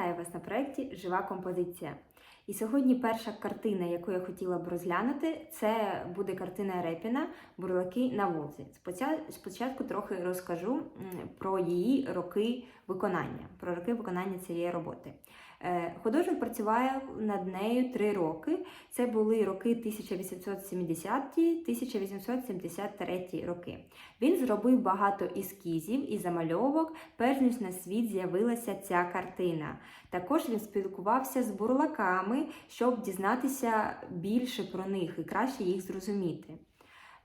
Вітаю вас на проєкті Жива композиція. І сьогодні перша картина, яку я хотіла б розглянути, це буде картина Репіна Бурлаки на Волзі. Спочатку трохи розкажу про її роки виконання, про роки виконання цієї роботи. Е, Художник працював над нею три роки. Це були роки 1870-1873 роки. Він зробив багато ескізів і замальовок, перш ніж на світ з'явилася ця картина. Також він спілкувався з бурлаками, щоб дізнатися більше про них і краще їх зрозуміти.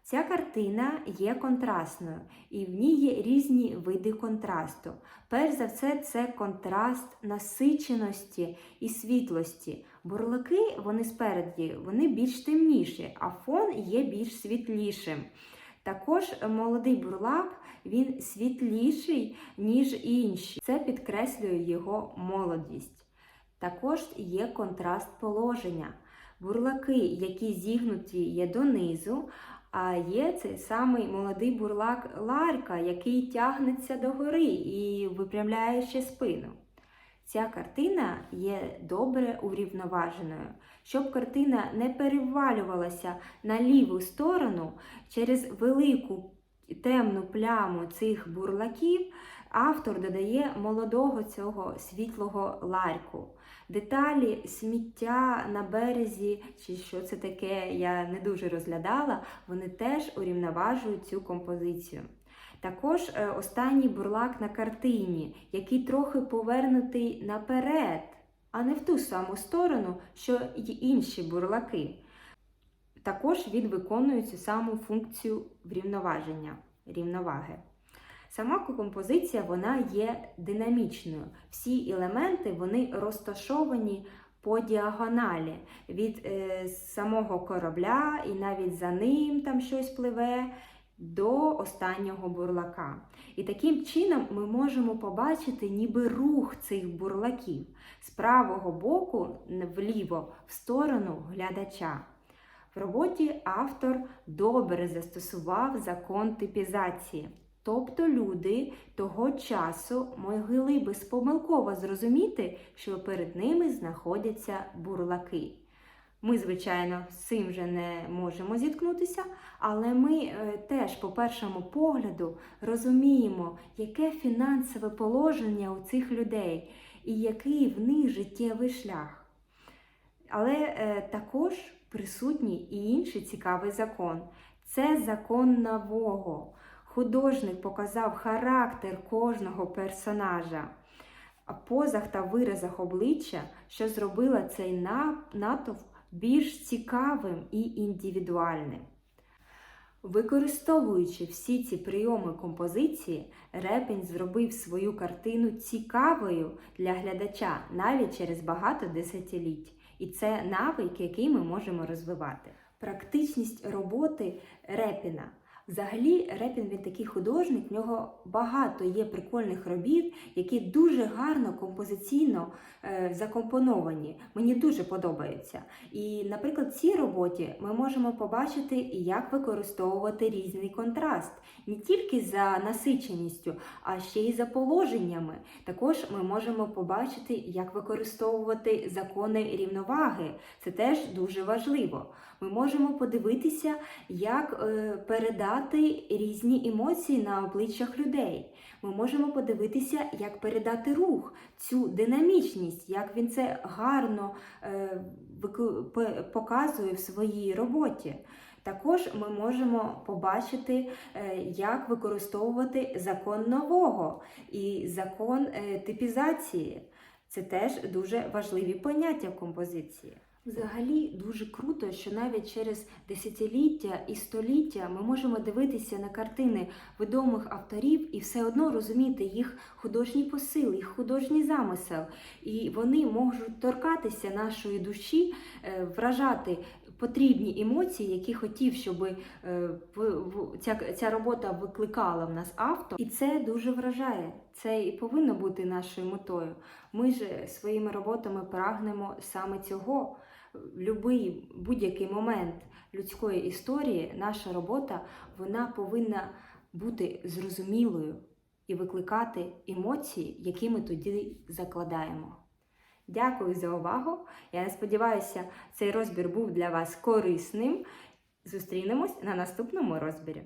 Ця картина є контрастною, і в ній є різні види контрасту. Перш за все, це контраст насиченості і світлості. Бурлаки, вони спереді, вони більш темніші, а фон є більш світлішим. Також молодий бурлак він світліший, ніж інші. Це підкреслює його молодість. Також є контраст положення. Бурлаки, які зігнуті є донизу, а є цей самий молодий бурлак Ларка, який тягнеться догори і випрямляє ще спину. Ця картина є добре урівноваженою. Щоб картина не перевалювалася на ліву сторону через велику темну пляму цих бурлаків, автор додає молодого цього світлого ларьку. Деталі сміття на березі, чи що це таке, я не дуже розглядала, вони теж урівноважують цю композицію. Також е, останній бурлак на картині, який трохи повернутий наперед, а не в ту саму сторону, що й інші бурлаки. Також він виконує цю саму функцію врівноваження, рівноваги. Сама композиція вона є динамічною. Всі елементи вони розташовані по діагоналі від е, самого корабля, і навіть за ним там щось пливе до останнього бурлака. І таким чином ми можемо побачити ніби рух цих бурлаків з правого боку вліво в сторону глядача. В роботі автор добре застосував закон типізації. Тобто люди того часу могли би спомилково зрозуміти, що перед ними знаходяться бурлаки. Ми, звичайно, з цим вже не можемо зіткнутися, але ми е, теж, по першому погляду, розуміємо, яке фінансове положення у цих людей і який в них життєвий шлях. Але е, також присутній і інший цікавий закон це закон нового. Художник показав характер кожного персонажа, позах та виразах обличчя, що зробила цей натовп більш цікавим і індивідуальним. Використовуючи всі ці прийоми композиції, Репін зробив свою картину цікавою для глядача навіть через багато десятиліть. І це навик, який ми можемо розвивати. Практичність роботи Репіна. Взагалі, Репін він такий художник, в нього багато є прикольних робіт, які дуже гарно композиційно е, закомпоновані. Мені дуже подобаються. І, наприклад, в цій роботі ми можемо побачити, як використовувати різний контраст не тільки за насиченістю, а ще й за положеннями. Також ми можемо побачити, як використовувати закони рівноваги. Це теж дуже важливо. Ми можемо подивитися, як е, передати різні емоції на обличчях людей. Ми можемо подивитися, як передати рух, цю динамічність, як він це гарно е, показує в своїй роботі. Також ми можемо побачити, е, як використовувати закон нового і закон типізації. Це теж дуже важливі поняття в композиції. Взагалі дуже круто, що навіть через десятиліття і століття ми можемо дивитися на картини відомих авторів і все одно розуміти їх художній посил, їх художній замисел. І вони можуть торкатися нашої душі, е, вражати потрібні емоції, які хотів, щоб ця, ця робота викликала в нас автор. І це дуже вражає. Це і повинно бути нашою метою. Ми ж своїми роботами прагнемо саме цього. Будь-який будь-який момент людської історії наша робота вона повинна бути зрозумілою і викликати емоції, які ми тоді закладаємо. Дякую за увагу. Я сподіваюся, цей розбір був для вас корисним. Зустрінемось на наступному розбірі.